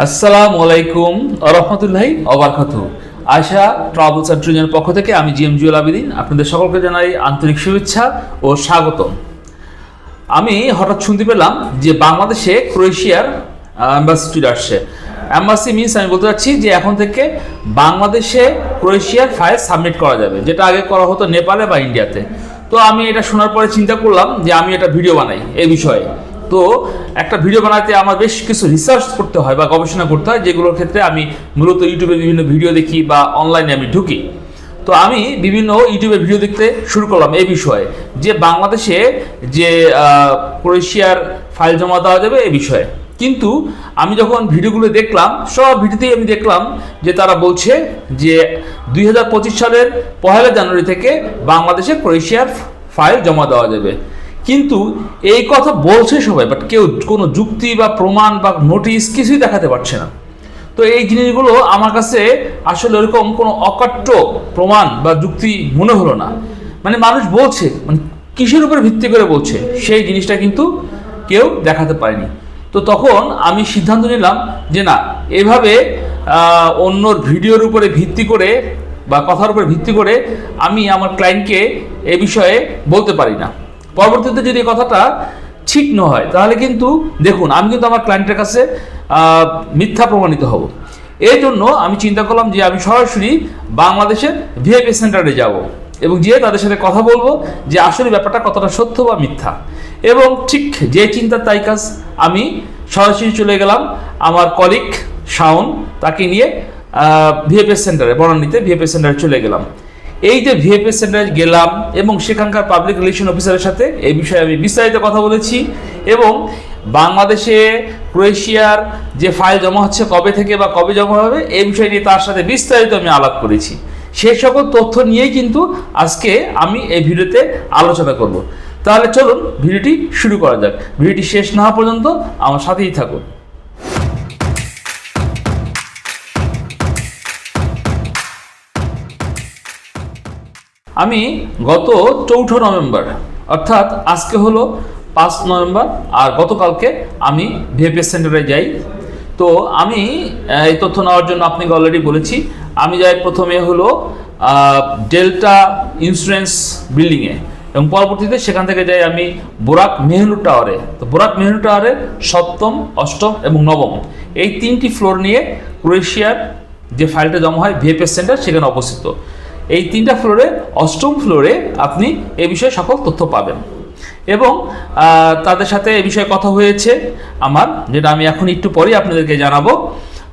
আসসালামু আলাইকুম রহমতুল্লাহি অবরকাতু আশা ট্রাভেলস অ্যান্ড ট্যুরিজমের পক্ষ থেকে আমি জি এম জুয়েল আবেদিন, আপনাদের সকলকে জানাই আন্তরিক শুভেচ্ছা ও স্বাগতম। আমি হঠাৎ শুনতে পেলাম যে বাংলাদেশে ক্রোয়েশিয়ার অ্যাম্বাসি চলে আসছে। অ্যাম্বাসি মিনস আমি বলতে চাচ্ছি যে এখন থেকে বাংলাদেশে ক্রোয়েশিয়ার ফাইল সাবমিট করা যাবে, যেটা আগে করা হতো নেপালে বা ইন্ডিয়াতে। তো আমি এটা শোনার পরে চিন্তা করলাম যে আমি একটা ভিডিও বানাই এই বিষয়ে। তো একটা ভিডিও বানাতে আমার বেশ কিছু রিসার্চ করতে হয় বা গবেষণা করতে হয়, যেগুলোর ক্ষেত্রে আমি মূলত ইউটিউবে বিভিন্ন ভিডিও দেখি বা অনলাইনে আমি ঢুকি। তো আমি বিভিন্ন ইউটিউবে ভিডিও দেখতে শুরু করলাম এই বিষয়ে, যে বাংলাদেশে যে ক্রোয়েশিয়ার ফাইল জমা দেওয়া যাবে এই বিষয়ে। কিন্তু আমি যখন ভিডিওগুলো দেখলাম, সব ভিডিওতেই আমি দেখলাম যে তারা বলছে যে দুই হাজার পঁচিশ সালের পহেলা জানুয়ারি থেকে বাংলাদেশে ক্রোয়েশিয়ার ফাইল জমা দেওয়া যাবে। কিন্তু এই কথা বলছে সবাই বাট কেউ কোনো যুক্তি বা প্রমাণ বা নোটিশ কিছুই দেখাতে পারছে না। তো এই জিনিসগুলো আমার কাছে আসলে ওরকম কোনো অকাট্য প্রমাণ বা যুক্তি মনে হলো না। মানে মানুষ বলছে মানে কিসের উপর ভিত্তি করে বলছে, সেই জিনিসটা কিন্তু কেউ দেখাতে পারেনি। তো তখন আমি সিদ্ধান্ত নিলাম যে না, এভাবে অন্যর ভিডিওর উপরে ভিত্তি করে বা কথার উপরে ভিত্তি করে আমি আমার ক্লায়েন্টকে এ বিষয়ে বলতে পারি না। পরবর্তীতে যদি কথাটা ঠিক না হয়, তাহলে কিন্তু দেখুন, আমি কিন্তু আমার ক্লায়েন্টের কাছে মিথ্যা প্রমাণিত হব। এই জন্য আমি চিন্তা করলাম যে আমি সরাসরি বাংলাদেশের ভিআইপি সেন্টারে যাব এবং গিয়ে তাদের সাথে কথা বলব যে আসলে ব্যাপারটা কতটা সত্য বা মিথ্যা। এবং ঠিক যে চিন্তার তাই কাজ, আমি সরাসরি চলে গেলাম আমার কলিগ শাওন, তাকে নিয়ে ভিএফএস সেন্টারে বনানীতে ভিএফএস সেন্টারে চলে গেলাম। এই যে ভিএফএস সেন্টারে গেলাম এবং সেখানকার পাবলিক রিলেশন অফিসারের সাথে এই বিষয়ে আমি বিস্তারিত কথা বলেছি এবং বাংলাদেশে ক্রোয়েশিয়ার যে ফাইল জমা হচ্ছে কবে থেকে বা কবে জমা হবে, এই বিষয় নিয়ে তার সাথে বিস্তারিত আমি আলাপ করেছি। সেই সকল তথ্য নিয়েই কিন্তু আজকে আমি এই ভিডিওতে আলোচনা করব। তাহলে চলুন ভিডিওটি শুরু করা যাক। ভিডিওটি শেষ না হওয়া পর্যন্ত আমার সাথেই থাকুন। আমি গত চৌঠা নভেম্বর, অর্থাৎ আজকে হলো পাঁচ নভেম্বর, আর গতকালকে আমি ভিএপিএস সেন্টারে যাই। তো আমি এই তথ্য নেওয়ার জন্য আপনাকে অলরেডি বলেছি, আমি যাই প্রথমে হলো ডেল্টা ইন্স্যুরেন্স বিল্ডিংয়ে এবং পরবর্তীতে সেখান থেকে যাই আমি বোরাক মেহনু টাওয়ারে তো বোরাক মেহনু টাওয়ারে সপ্তম, অষ্টম এবং নবম। এই তিনটি ফ্লোর নিয়ে ক্রোয়েশিয়ার যে ফাইলটা জমা হয় ভিএপিএস সেন্টার, সেখানে অবস্থিত। এই তিনটা ফ্লোরে অষ্টম ফ্লোরে আপনি এ বিষয়ে সকল তথ্য পাবেন। এবং তাদের সাথে এ বিষয়ে কথা হয়েছে আমার, যেটা আমি এখন একটু পরেই আপনাদেরকে জানাব।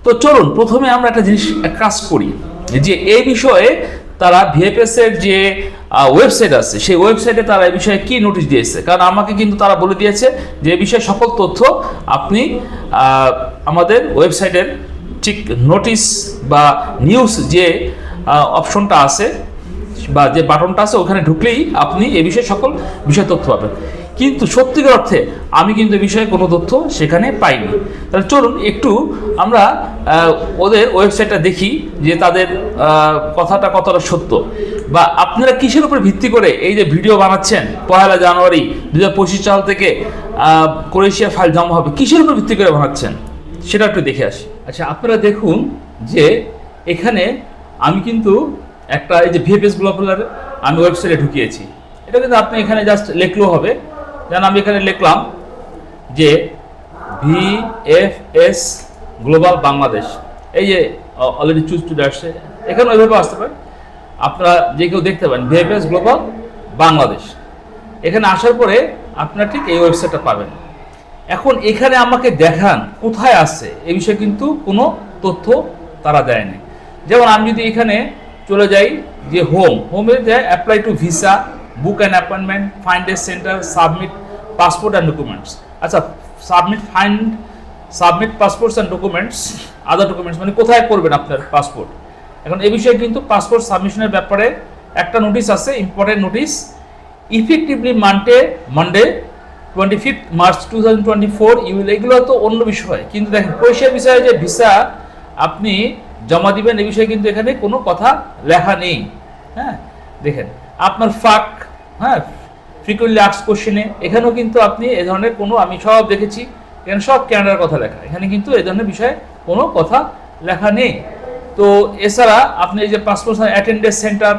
তো চলুন, প্রথমে আমরা একটা জিনিস কাজ করি, যে এই বিষয়ে তারা ভিএফএস এর যে ওয়েবসাইট আছে, সেই ওয়েবসাইটে তারা এই বিষয়ে কি নোটিশ দিয়েছে? কারণ আমাকে কিন্তু তারা বলে দিয়েছে যে এই বিষয়ে সকল তথ্য আপনি আমাদের ওয়েবসাইটের ঠিক নোটিশ বা নিউজ যে অপশনটা আছে বা যে বাটনটা আছে, ওখানে ঢুকলেই আপনি এ বিষয়ে সকল বিষয় তথ্য পাবেন। কিন্তু সত্যিকার অর্থে আমি কিন্তু এ বিষয়ে কোনো তথ্য সেখানে পাইনি। তাহলে চলুন একটু আমরা ওদের ওয়েবসাইটটা দেখি যে তাদের কথাটা কতটা সত্য। বা আপনারা কিসের উপর ভিত্তি করে এই যে ভিডিও বানাচ্ছেন? পয়লা জানুয়ারি দু হাজার পঁচিশ সাল থেকে ক্রোয়েশিয়া ফাইল জমা হবে। কিসের উপর ভিত্তি করে বানাচ্ছেন? সেটা একটু দেখে আসি। আচ্ছা আপনারা দেখুন যে এখানে আমি কিন্তু একটা এই যে ভিএফএস গ্লোবালের আমি ওয়েবসাইটে ঢুকিয়েছি। এটা কিন্তু আপনি এখানে জাস্ট লিখলেও হবে। যেন আমি এখানে লিখলাম যে ভিএফএস গ্লোবাল বাংলাদেশ এই যে অলরেডি চুজ টু আসছে এখানে ওইভাবে আসতে পারে। আপনারা যে কেউ দেখতে পারেন ভিএফএস গ্লোবাল বাংলাদেশ এখানে আসার পরে আপনারা ঠিক এই ওয়েবসাইটটা পাবেন। এখন এখানে আমাকে দেখান কোথায় আছে এ বিষয়ে কিন্তু কোনো তথ্য তারা দেয়নি। যেমন আমি যদি এখানে চলে যাই যে হোম হোমে যায় apply to visa book and appointment find a centre submit passport and documents আচ্ছা submit find submit passports and documents other documents মানে কোথায় করবেন আপনার পাসপোর্ট এখন এ বিষয়ে কিন্তু পাসপোর্ট সাবমিশনের ব্যাপারে একটা নোটিশ আছে important notice effectively Monday Monday twenty fifth March two thousand twenty four will এগুলো তো অন্য বিষয়। কিন্তু দেখেন ক্রোয়েশিয়া বিষয়ে যে ভিসা আপনি জমা দিবেন এই বিষয়ে কিন্তু এখানে কোনো কথা লেখা নেই। হ্যাঁ দেখেন, আপনার ফাঁক হ্যাঁ ফ্রিকুয়েন্টলি আক্স কোশ্চেনে এখানেও কিন্তু আপনি এ ধরনের কোনো, আমি সব দেখেছি, এখানে সব ক্যানাডার কথা লেখা। এখানে কিন্তু এ ধরনের বিষয়ে কোনো কথা লেখা নেই। তো এছাড়া আপনি এই যে পাসপোর্ট অ্যাটেন্ডেন্স সেন্টার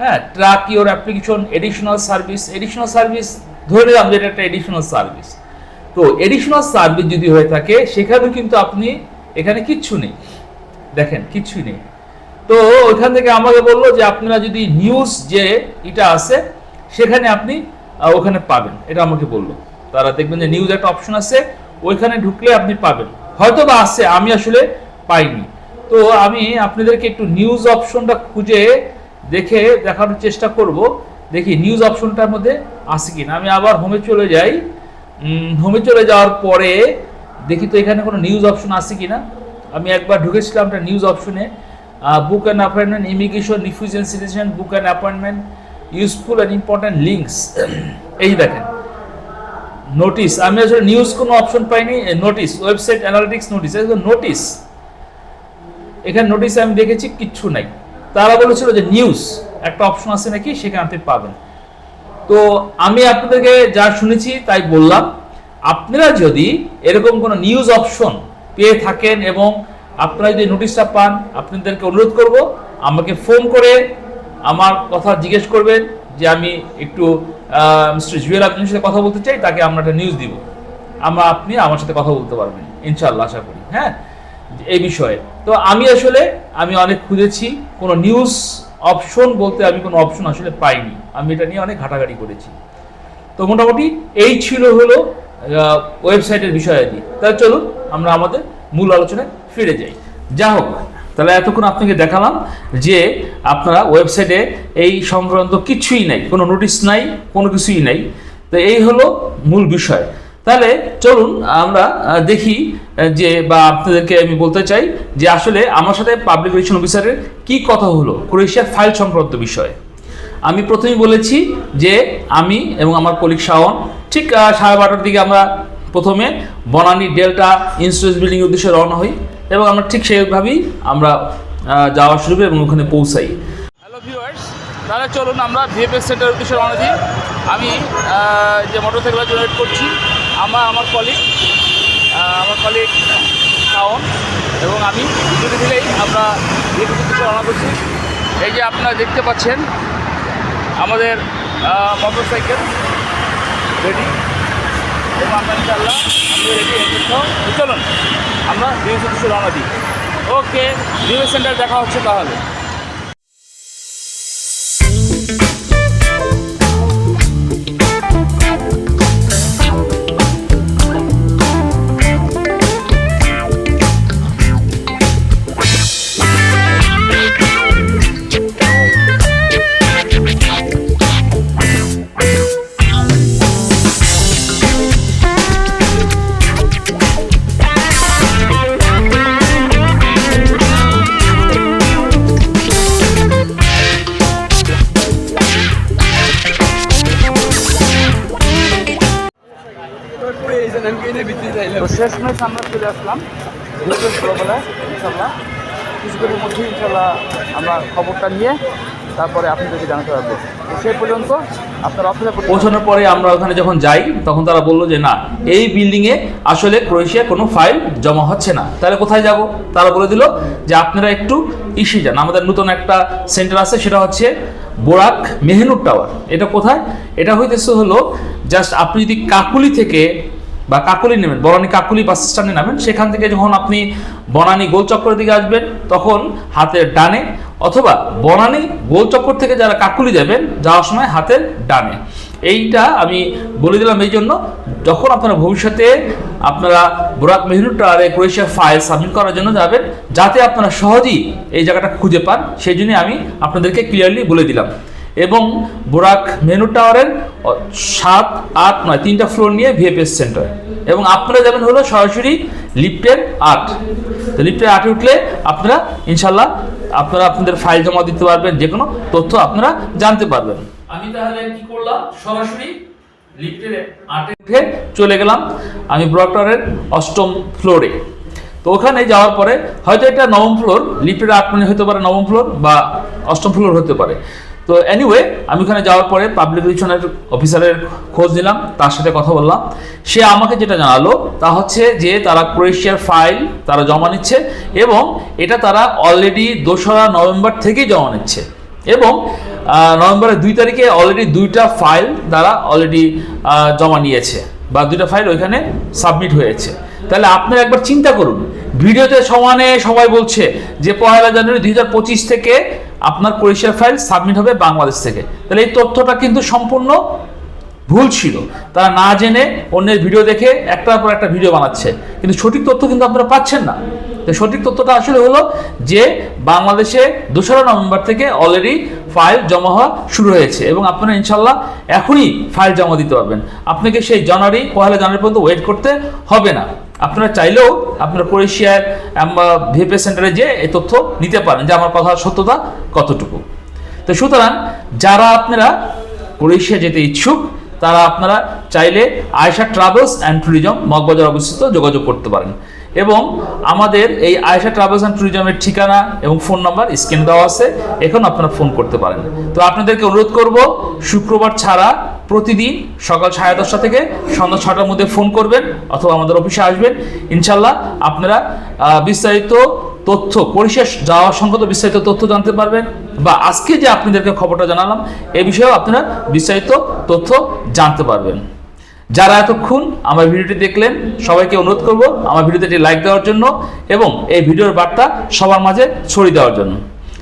হ্যাঁ track your application additional service additional service ধরে নিলাম যে এটা একটা এডিশনাল সার্ভিস তো এডিশনাল সার্ভিস যদি হয়ে থাকে, সেখানেও কিন্তু আপনি এখানে কিচ্ছু নেই। দেখেন, কিছুই নেই। তো ওইখান থেকে আমাকে বলল যে, আপনারা যদি নিউজ যে এটা আছে, সেখানে আপনি ওখানে পাবেন। এটা আমাকে বলল। তারা দেখবেন যে নিউজ একটা অপশন আছে, ওইখানে ঢুকলে আপনি পাবেন। হয়তো বা আছে, আমি আসলে পাইনি। তো আমি আপনাদেরকে একটু নিউজ অপশনটা খুঁজে দেখে দেখানোর চেষ্টা করব। দেখি নিউজ অপশনটার মধ্যে আছে কিনা। আমি আবার হোমে চলে যাই। হোমে চলে যাওয়ার পরে দেখি তো এখানে কোনো নিউজ অপশন আছে কিনা। আমি একবার ঢুকেছিলাম একটা নিউজ অপশনে book and appointment immigration refugees and citizen book and appointment useful and important links এই দেখেন নোটিস আমি আসলে নিউজ কোনো অপশন পাইনি notice website analytics notice notice এখানে নোটিসে আমি দেখেছি কিচ্ছু নাই। তারা বলেছিল যে নিউজ একটা অপশন আছে নাকি, সেখানে আপনি পাবেন। তো আমি আপনাদেরকে যা শুনেছি তাই বললাম, আপনারা যদি এরকম কোনো নিউজ অপশন পেয়ে থাকেন এবং আপনারা যদি নোটিশটা পান, আপনাদেরকে অনুরোধ করব, আমাকে ফোন করে আমার কথা জিজ্ঞেস করবেন যে আমি একটু মিস্টার জুয়েল আপনার সাথে কথা বলতে চাই, তাকে আমরা একটা নিউজ দিব। আমরা, আপনি আমার সাথে কথা বলতে পারবেন ইনশাল্লাহ আশা করি হ্যাঁ? এই বিষয়ে। তো আমি আসলে, আমি অনেক খুঁজেছি, কোনো নিউজ অপশন বলতে আমি কোনো অপশন আসলে পাইনি। আমি এটা নিয়ে অনেক ঘাটাঘাটি করেছি। তো মোটামুটি এই ছিল হলো ওয়েবসাইটের বিষয়াদি তাহলে চলুন, আমরা আমাদের মূল আলোচনায় ফিরে যাই। যা হোক, তাহলে এতক্ষণ আপনাকে দেখালাম যে আপনারা ওয়েবসাইটে এই সংক্রান্ত কিছুই নাই, কোনো নোটিশ নাই, কোনো কিছুই নাই। তো এই হলো মূল বিষয়। তাহলে চলুন, আমরা দেখি যে, বা আপনাদেরকে আমি বলতে চাই যে আসলে আমার সাথে পাবলিক রিলেশন অফিসারের কি কথা হলো ক্রোয়েশিয়ার ফাইল সংক্রান্ত বিষয়ে। আমি প্রথমেই বলেছি যে আমি এবং আমার কলিগ শাওন ঠিক সাড়ে বারোটার দিকে আমরা প্রথমে বনানী ডেল্টা ইন্স্যুরেন্স বিল্ডিং উদ্দেশ্যে রওনা হই এবং আমরা ঠিক সেইভাবেই আমরা যাওয়া শুরু করি এবং ওখানে পৌঁছাই। হ্যালো ভিউয়ার্স তাহলে চলুন আমরা ভিএফএস সেন্টার উদ্দেশ্যে রওনা দিই। আমি যে মোটরসাইকেল জেনারেট করছি, আমার আমার কলিগ আমার কলিগ শাওন এবং আমি দুজনে মিলেই আমরা ভিএফএস উদ্দেশ্যে রওনা করছি। এই যে আপনারা দেখতে পাচ্ছেন, আমাদের মোটরসাইকেল রেডি আমরা ইনশাল্লাহ চলুন আমরা দিই ওকে সেন্টার দেখা হচ্ছে তাহলে। চলে আসলাম। যেহেতু ছোটোবেলায় ইনশাল্লাহ। কিছুদিনের মধ্যে ইনশাল্লাহ, আমরা খবরটা নিয়ে তারপরে আপনাদেরকে জানাতে পারব সেই পর্যন্ত আপনার অপেক্ষা পৌঁছানোর পরে আমরা ওখানে যখন যাই, তখন তারা বলল যে, না, এই বিল্ডিংয়ে আসলে ক্রোয়েশিয়া কোনো ফাইল জমা হচ্ছে না। তাহলে কোথায় যাব? তারা বলে দিল যে, আপনারা একটু ইসে যান। আমাদের নতুন একটা সেন্টার আছে, সেটা হচ্ছে বোরাক মেহনুর টাওয়ার এটা কোথায়? এটা হইতেছে হলো জাস্ট আপনি যদি কাকুলি থেকে বা কাকুলি নেবেন বনানী কাকুলি বাস স্ট্যান্ডে নামেন। সেখান থেকে যখন আপনি বনানী গোলচক্করের দিকে আসবেন, তখন হাতের ডানে অথবা বনানী গোলচক্কর থেকে যারা কাকুলি যাবেন, যাওয়ার সময় হাতের ডানে। এইটা আমি বলে দিলাম এই জন্য, যখন আপনারা ভবিষ্যতে আপনারা বোরাক মেহনুর টাওয়ারে ক্রোয়েশিয়া ফাইল সাবমিট করার জন্য যাবেন, যাতে আপনারা সহজেই এই জায়গাটা খুঁজে পান, সেই জন্য আমি আপনাদেরকে ক্লিয়ারলি বলে দিলাম। এবং বোরাক মেনু টাওয়ারের সাত আট নয় তিনটা ফ্লোর নিয়ে ভিএফএস সেন্টার। এবং আপনারা যাবেন হলো সরাসরি লিফটের আট। তো লিফটের আটে উঠলে আপনারা ইনশাল্লাহ আপনারা আপনাদের ফাইল জমা দিতে পারবেন যে কোনো তথ্য আপনারা জানতে পারবেন। আমি তাহলে কি করলাম? সরাসরি লিফটের আটে উঠে চলে গেলাম আমি ব্রক টাওয়ারের অষ্টম ফ্লোরে। তো ওখানে যাওয়ার পরে হয়তো এটা নবম ফ্লোর লিফটের আট মানে হতে পারে নবম ফ্লোর বা অষ্টম ফ্লোর হতে পারে। তো এনিওয়ে আমি ওখানে যাওয়ার পরে পাবলিক রিলেশনের অফিসারের খোঁজ নিলাম, তার সাথে কথা বললাম। সে আমাকে যেটা জানালো, তা হচ্ছে যে তারা ক্রোয়েশিয়ার ফাইল তারা জমা নিচ্ছে এবং এটা তারা অলরেডি দোসরা নভেম্বর থেকেই জমা নিচ্ছে এবং নভেম্বরের দুই তারিখে অলরেডি দুইটা ফাইল তারা অলরেডি জমা নিয়েছে বা দুইটা ফাইল ওইখানে সাবমিট হয়েছে। তাহলে আপনারা একবার চিন্তা করুন, ভিডিওতে সমানে সবাই বলছে যে পয়লা জানুয়ারি দুই হাজার পঁচিশ থেকে আপনার ক্রোয়েশিয়ার ফাইল সাবমিট হবে বাংলাদেশ থেকে। তাহলে এই তথ্যটা কিন্তু সম্পূর্ণ ভুল ছিল। তারা না জেনে অন্যের ভিডিও দেখে একটার পর একটা ভিডিও বানাচ্ছে। কিন্তু সঠিক তথ্য কিন্তু আপনারা পাচ্ছেন না। তো সঠিক তথ্যটা আসলে হলো যে বাংলাদেশে দোসরা নভেম্বর থেকে অলরেডি ফাইল জমা হওয়া শুরু হয়েছে এবং আপনারা ইনশাল্লাহ এখনই ফাইল জমা দিতে পারবেন। আপনাকে সেই জানুয়ারি পয়লা জানুয়ারি পর্যন্ত ওয়েট করতে হবে না। আপনারা চাইলেও আপনারা ক্রোয়েশিয়ার ভিপে সেন্টারে যে এই তথ্য নিতে পারেন যে আমার কথার সত্যতা কতটুকু। তো সুতরাং যারা আপনারা ক্রোয়েশিয়া যেতে ইচ্ছুক, তারা আপনারা চাইলে Aysha travels and tourism Moghbazar অবস্থিত যোগাযোগ করতে পারেন। এবং আমাদের এই আয়সা ট্রাভেলস অ্যান্ড ট্যুরিজমের ঠিকানা এবং ফোন নাম্বার স্ক্রিনে দেওয়া আছে এখন আপনারা ফোন করতে পারেন। তো আপনাদেরকে অনুরোধ করব, শুক্রবার ছাড়া প্রতিদিন সকাল সাড়ে দশটা থেকে সন্ধ্যা ছটার মধ্যে ফোন করবেন অথবা আমাদের অফিসে আসবেন। ইনশাল্লাহ আপনারা বিস্তারিত তথ্য, পরিশেষ যাওয়া সংক্রান্ত বিস্তারিত তথ্য জানতে পারবেন বা আজকে যে আপনাদেরকে খবরটা জানালাম, এ বিষয়েও আপনারা বিস্তারিত তথ্য জানতে পারবেন। যারা এতক্ষণ আমার ভিডিওটি দেখলেন, সবাইকে অনুরোধ করব আমার ভিডিওতে লাইক দেওয়ার জন্য এবং এই ভিডিওর বার্তা সবার মাঝে ছড়িয়ে দেওয়ার জন্য।